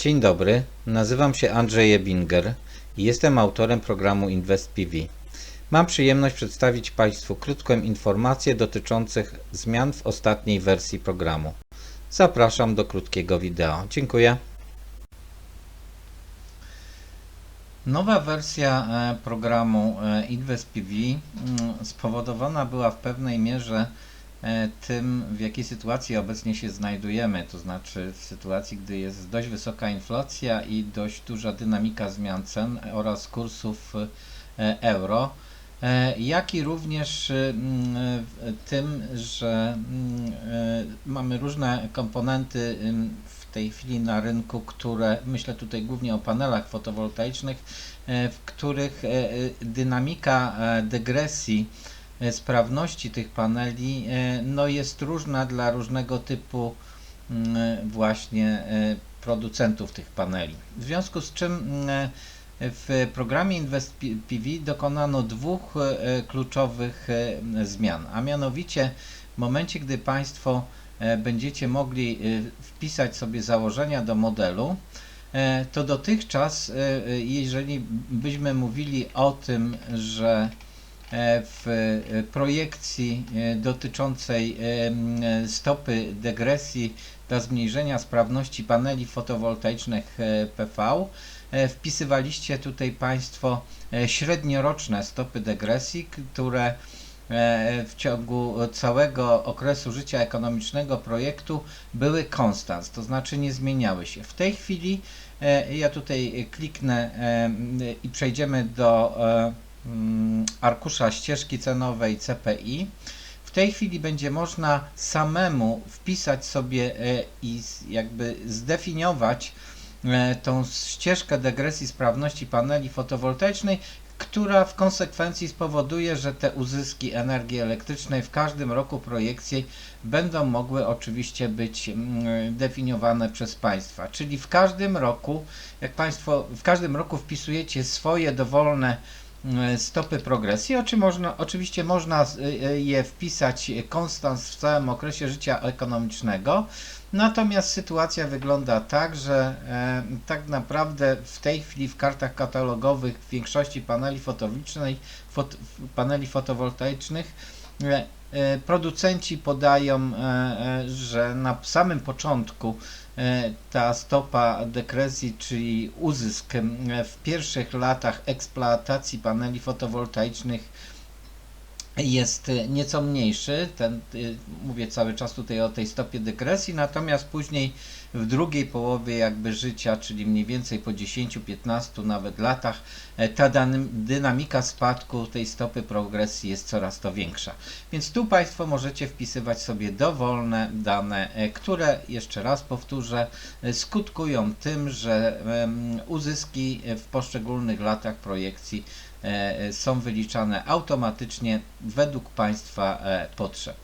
Dzień dobry, nazywam się Andrzej Ebinger i jestem autorem programu InvestPV. Mam przyjemność przedstawić Państwu krótką informację dotyczących zmian w ostatniej wersji programu. Zapraszam do krótkiego wideo. Dziękuję. Nowa wersja e, programu e, InvestPV mm, spowodowana była w pewnej mierze tym, w jakiej sytuacji obecnie się znajdujemy, to znaczy w sytuacji, gdy jest dość wysoka inflacja i dość duża dynamika zmian cen oraz kursów e, euro, e, jak i również e, tym, że mm, e, mamy różne komponenty w tej chwili na rynku, które myślę tutaj głównie o panelach fotowoltaicznych, e, w których e, e, dynamika e, degresji e, sprawności tych paneli e, no jest różna dla różnego typu mm, właśnie e, producentów tych paneli. W związku z czym mm, w programie InvestPV dokonano dwóch e, kluczowych e, zmian, a mianowicie w momencie, gdy Państwo e, będziecie mogli e, wpisać sobie założenia do modelu, e, to dotychczas, e, e, jeżeli byśmy mówili o tym, że e, w e, projekcji e, dotyczącej e, e, stopy degresji dla zmniejszenia sprawności paneli fotowoltaicznych e, PV, e, wpisywaliście tutaj Państwo e, średnioroczne stopy degresji, które e, w ciągu całego okresu życia ekonomicznego projektu były konstans, to znaczy nie zmieniały się. W tej chwili e, ja tutaj kliknę e, i przejdziemy do e, arkusza ścieżki cenowej CPI. W tej chwili będzie można samemu wpisać sobie e, i jakby zdefiniować e, tą ścieżkę degresji sprawności paneli fotowoltaicznej, która w konsekwencji spowoduje, że te uzyski energii elektrycznej w każdym roku projekcji będą mogły oczywiście być mm, definiowane przez Państwa. Czyli w każdym roku, jak Państwo w każdym roku wpisujecie swoje dowolne mm, stopy progresji, oczy można, oczywiście można z- y, je wpisać konstans w całym okresie życia ekonomicznego, natomiast sytuacja wygląda tak, że e, tak naprawdę w tej chwili w kartach katalogowych w większości paneli paneli fotowoltaicznych e, e, producenci podają, e, e, że na samym początku e, ta stopa dekresji, czyli uzysk e, w pierwszych latach eksploatacji paneli fotowoltaicznych jest e, nieco mniejszy, ten, mówię cały czas tutaj o tej stopie degresji, natomiast później w drugiej połowie jakby życia, czyli mniej więcej po 10-15 nawet latach, e, ta dynamika spadku tej stopy progresji jest coraz to większa. Więc tu Państwo możecie wpisywać sobie dowolne dane, e, które, jeszcze raz powtórzę, e, skutkują tym, że uzyski w poszczególnych latach projekcji są wyliczane automatycznie według Państwa potrzeb.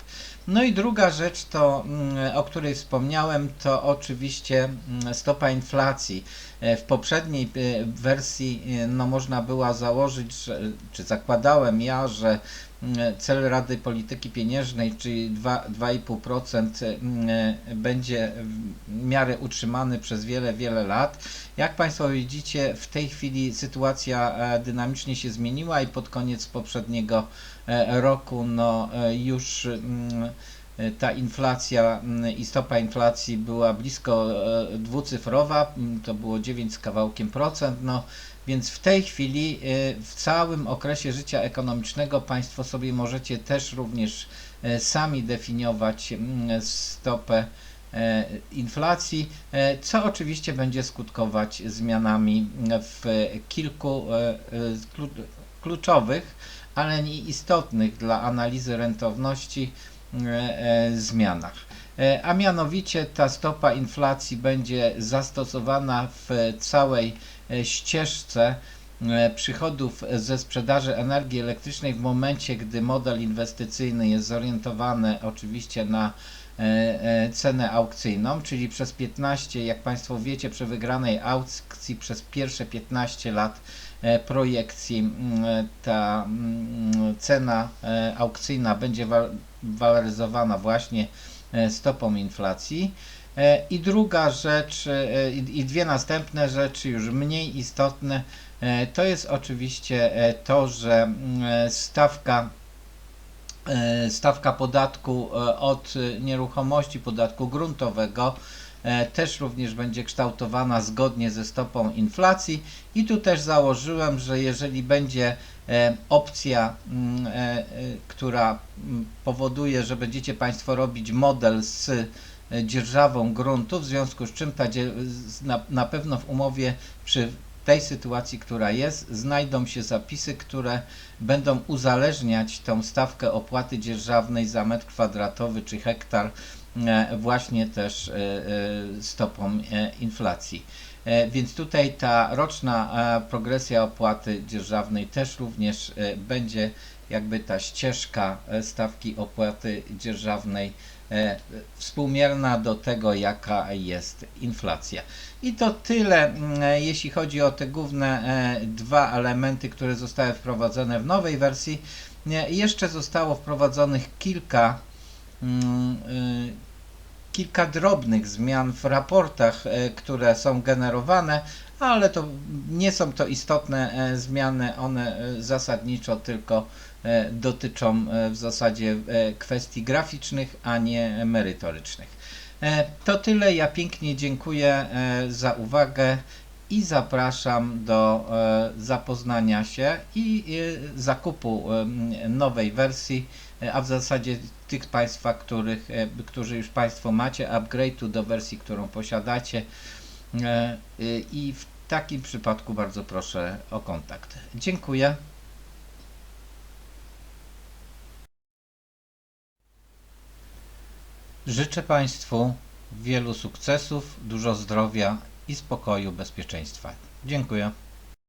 No i druga rzecz, to, mm, o której wspomniałem, to oczywiście mm, stopa inflacji. E, W poprzedniej e, wersji e, no, można było założyć, że, czy zakładałem ja, że mm, cel Rady Polityki Pieniężnej, czyli dwa- 2,5% mm, będzie w miarę utrzymany przez wiele, wiele lat. Jak Państwo widzicie, w tej chwili sytuacja dynamicznie się zmieniła i pod koniec poprzedniego roku no, już ta inflacja i stopa inflacji była blisko e, dwucyfrowa, to było 9 z kawałkiem procent, no więc w tej chwili e, w całym okresie życia ekonomicznego Państwo sobie możecie też również e, sami definiować stopę e, inflacji, e, co oczywiście będzie skutkować zmianami w kilku e, e, klu- kluczowych, ale nie istotnych dla analizy rentowności e, e, zmianach. E, A mianowicie ta stopa inflacji będzie zastosowana w całej e, ścieżce e, przychodów ze sprzedaży energii elektrycznej w momencie, gdy model inwestycyjny jest zorientowany oczywiście na e, e, cenę aukcyjną, czyli przez 15, jak Państwo wiecie, przy wygranej aukcji przez pierwsze 15 lat e, projekcji mm, ta cena e, aukcyjna będzie wa- waloryzowana właśnie e, stopą inflacji. E, I druga rzecz, e, i dwie następne rzeczy, już mniej istotne, e, to jest oczywiście e, to, że e, stawka e, stawka podatku e, od e, nieruchomości, podatku gruntowego e, też również będzie kształtowana zgodnie ze stopą inflacji. I tu też założyłem, że jeżeli będzie e, opcja, mm, e, e, która mm, powoduje, że będziecie Państwo robić model z e, dzierżawą gruntu, w związku z czym ta, na, pewno w umowie przy tej sytuacji, która jest, znajdą się zapisy, które będą uzależniać tą stawkę opłaty dzierżawnej za metr kwadratowy czy hektar e, właśnie też e, e, stopą e, inflacji. E, Więc tutaj ta roczna e, progresja opłaty dzierżawnej też również e, będzie jakby ta ścieżka e, stawki opłaty dzierżawnej e, współmierna do tego, jaka jest inflacja. I to tyle, e, jeśli chodzi o te główne e, dwa elementy, które zostały wprowadzone w nowej wersji. Jeszcze zostało wprowadzonych kilka kilka drobnych zmian w raportach, e, które są generowane, ale to nie są to istotne e, zmiany, one e, zasadniczo tylko e, dotyczą w zasadzie kwestii graficznych, a nie merytorycznych. To tyle, ja pięknie dziękuję za uwagę i zapraszam do e, zapoznania się i e, zakupu em, nowej wersji, e, a w zasadzie tych Państwa, których, e, którzy już Państwo macie, upgrade'u do wersji, którą posiadacie e, i w takim przypadku bardzo proszę o kontakt. Dziękuję. Życzę Państwu wielu sukcesów, dużo zdrowia i spokoju, bezpieczeństwa. Dziękuję.